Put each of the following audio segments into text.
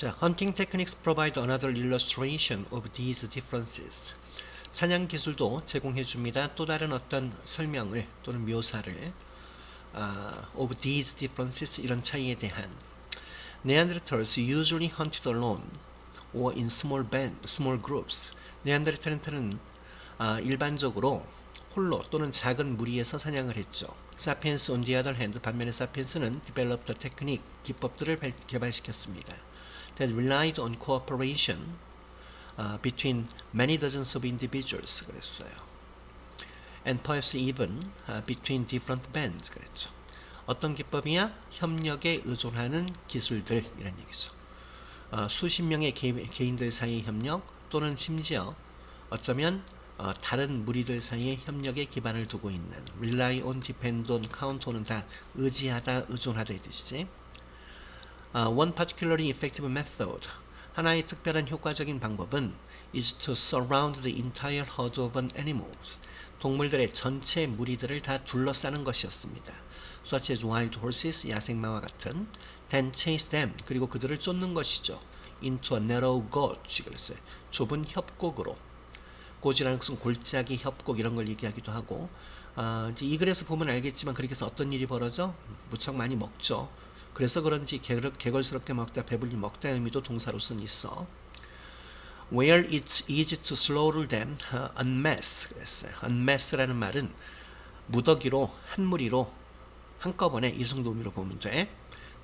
자, hunting techniques provide another illustration of these differences. 사냥 기술도 제공해 줍니다. 또 다른 어떤 설명을 또는 묘사를 아, of these differences 이런 차이에 대한 Neanderthals usually hunted alone or in small band, small groups. 네안데르탈한테는 아, 일반적으로 홀로 또는 작은 무리에서 사냥을 했죠. 사피엔스 on the other hand 반면에 사피엔스는 developed technique 기법들을 발- 개발시켰습니다. That relied on cooperation uh, between many dozens of individuals 그랬어요. and perhaps even uh, between different bands 그랬죠. 어떤 기법이야? 협력에 의존하는 기술들 이란 얘기죠. 어, 수십 명의 개, 개인들 사이의 협력 또는 심지어 어쩌면 어, 다른 무리들 사이의 협력에 기반을 두고 있는 rely on, depend on, count on은 다 의지하다, 의존하다 이 뜻이지. 어, one particularly effective method 하나의 특별한 효과적인 방법은 is to surround the entire herd of an animals 동물들의 전체 무리들을 다 둘러싸는 것이었습니다. such as wild horses 야생마와 같은 then chase them 그리고 그들을 쫓는 것이죠. into a narrow gorge 그랬어요. 좁은 협곡으로 고지라는 것은 골짜기 협곡 이런 걸 얘기하기도 하고 아, 이제 이 글에서 보면 알겠지만 그렇게 해서 어떤 일이 벌어져 무척 많이 먹죠. 그래서 그런지 개걸, 개걸스럽게 먹다 배불리 먹다 의미도 동사로서는 있어. Where it's easy to slaughter them uh, en masse 그랬어요. en masse라는 말은 무더기로 한 무리로 한꺼번에 이 정도 의미로 보면 돼.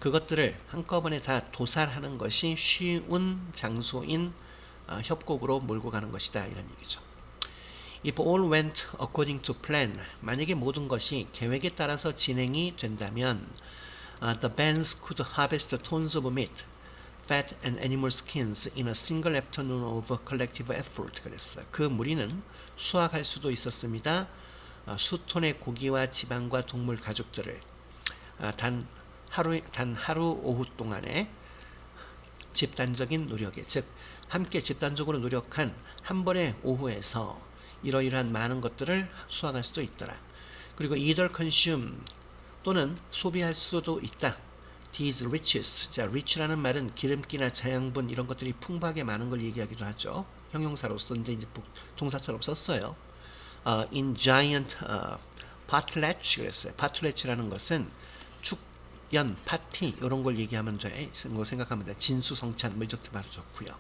그것들을 한꺼번에 다 도살하는 것이 쉬운 장소인 어, 협곡으로 몰고 가는 것이다 이런 얘기죠. If all went according to plan, 만약에 모든 것이 계획에 따라서 진행이 된다면, uh, the bands could harvest tons of meat, fat and animal skins in a single afternoon of collective effort. 그랬어요. 그 무리는 수확할 수도 있었습니다. 어, 수톤의 고기와 지방과 동물 가죽들을 아, 단 하루 단 하루 오후 동안에 집단적인 노력에 즉 함께 집단적으로 노력한 한 번의 오후에서 이러이러한 많은 것들을 수확할 수도 있더라. 그리고 either consume 또는 소비할 수도 있다. These riches. 자, rich라는 말은 기름기나 자양분 이런 것들이 풍부하게 많은 걸 얘기하기도 하죠. 형용사로 썼는데 이제 부- 동사처럼 썼어요. 어, in giant 어, potlatch 그랬어요. potlatch라는 것은 축연 파티 이런 걸 얘기하면 돼. 뭐 생각하면 돼. 진수성찬 뭐 이렇게 말도 좋고요.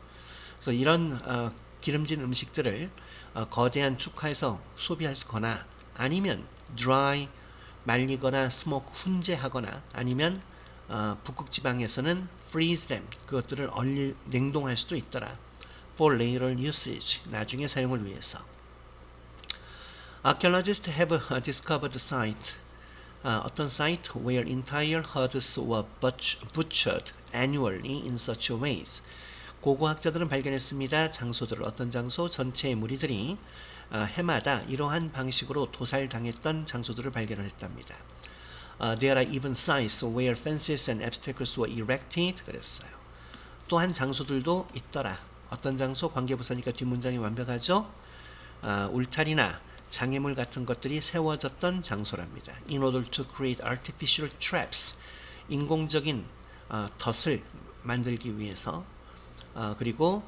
그래서 이런 어, 기름진 음식들을 어, 거대한 축하에서 소비하거나 아니면 dry 말리거나 스모크 훈제하거나 아니면 어, 북극 지방에서는 freeze them 그것들을 얼리 냉동할 수도 있더라. for later usage 나중에 사용을 위해서. Archaeologists have uh, discovered site, uh, 어떤 site where entire herds were butch- butchered annually in such ways. 고고학자들은 발견했습니다. 장소들을 어떤 장소 전체의 무리들이 어, 해마다 이러한 방식으로 도살당했던 장소들을 발견을 했답니다. Uh, there are even sites where fences and obstacles were erected. 그랬어요. 또한 장소들도 있더라. 어떤 장소 관계부사니까 뒷문장이 완벽하죠. 아, 울타리나 장애물 같은 것들이 세워졌던 장소랍니다. In order to create artificial traps, 인공적인 어, 덫을 만들기 위해서 어, 그리고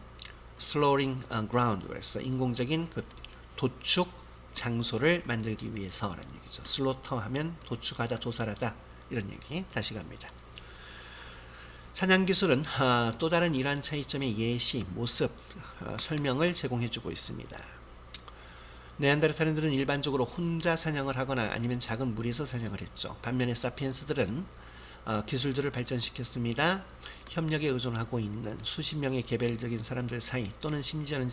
uh, ground 그래서 인공적인 그 도축 장소를 만들기 위해서라는 얘기죠. 슬로터 하면 도축하다, 도살하다 이런 얘기 다시 갑니다. 사냥 기술은 아, 또 다른 이러한 차이점의 예시, 모습, 어, 설명을 제공해주고 있습니다. 네안데르탈인들은 일반적으로 혼자 사냥을 하거나 아니면 작은 무리에서 사냥을 했죠. 반면에 사피엔스들은 어, 기술들을 발전시켰습니다. 협력에 의존하고 있는 수십 명의 개별적인 사람들 사이 또는 심지어는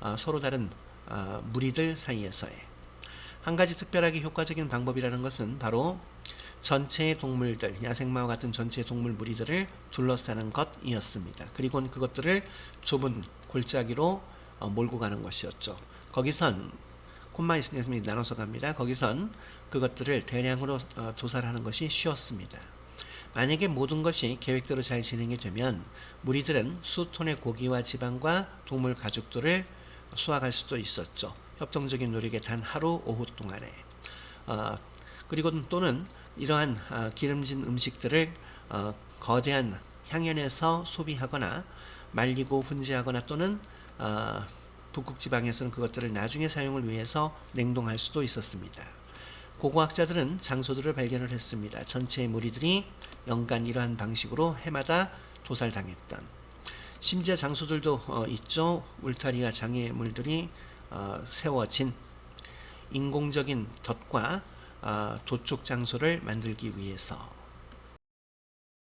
어, 서로 다른 어, 무리들 사이에서의 한 가지 특별하게 효과적인 방법이라는 것은 바로 전체의 동물들, 야생마와 같은 전체의 동물 무리들을 둘러싸는 것이었습니다. 그리고 그것들을 좁은 골짜기로 어, 몰고 가는 것이었죠. 거기선 콤마 있으면 나눠서 갑니다. 거기선 그것들을 대량으로 어, 도살하는 것이 쉬웠습니다. 만약에 모든 것이 계획대로 잘 진행이 되면 무리들은 수톤의 고기와 지방과 동물 가죽들을 수확할 수도 있었죠. 협동적인 노력에 단 하루 오후 동안에 어, 그리고 또는 이러한 어, 기름진 음식들을 어, 거대한 향연해서 소비하거나 말리고 훈제하거나 또는 어, 북극 지방에서는 그것들을 나중에 사용을 위해서 냉동할 수도 있었습니다. 고고학자들은 장소들을 발견을 했습니다. 전체의 무리들이 연간 이러한 방식으로 해마다 도살당했던 심지어 장소들도 어, 있죠. 울타리와 장애물들이 어, 세워진 인공적인 덫과 어, 도축 장소를 만들기 위해서